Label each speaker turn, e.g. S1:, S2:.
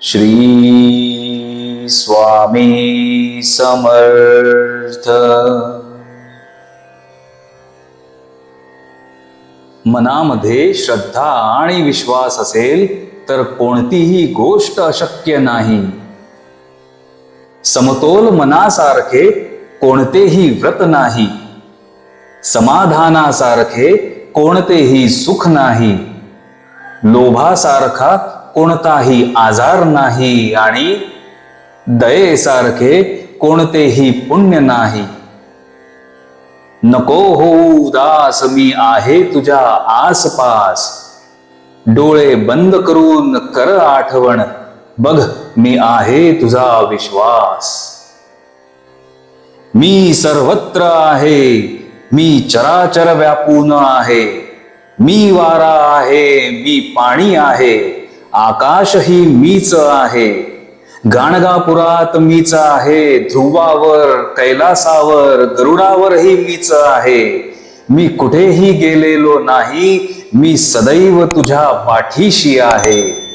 S1: श्री स्वामी समर्थ। मनामध्ये श्रद्धा आणि विश्वास असेल तर कोणतीही गोष्ट अशक्य नाही. समतोल मनासारखे कोणतेही व्रत नाही. समाधानासारखे कोणतेही सुख नाही. लोभासारखा कोणताही आजार नाही आणि दयेसारखे कोणतेही पुण्य नाही. नको हो उदास मी आहे तुझ्या आसपास. डोळे बंद करून कर आठवण. बघ मी आहे तुझा विश्वास. मी सर्वत्र आहे मी चराचर व्यापून आहे. मी वारा आहे मी पाणी आहे. आकाशही मीच आहे. गाणगापुरात मीच आहे. ध्रुवावर कैलासावर गरुडावरही मीच आहे. मी कुठेही गेलेलो नाही. मी सदैव तुझ्या पाठीशी आहे.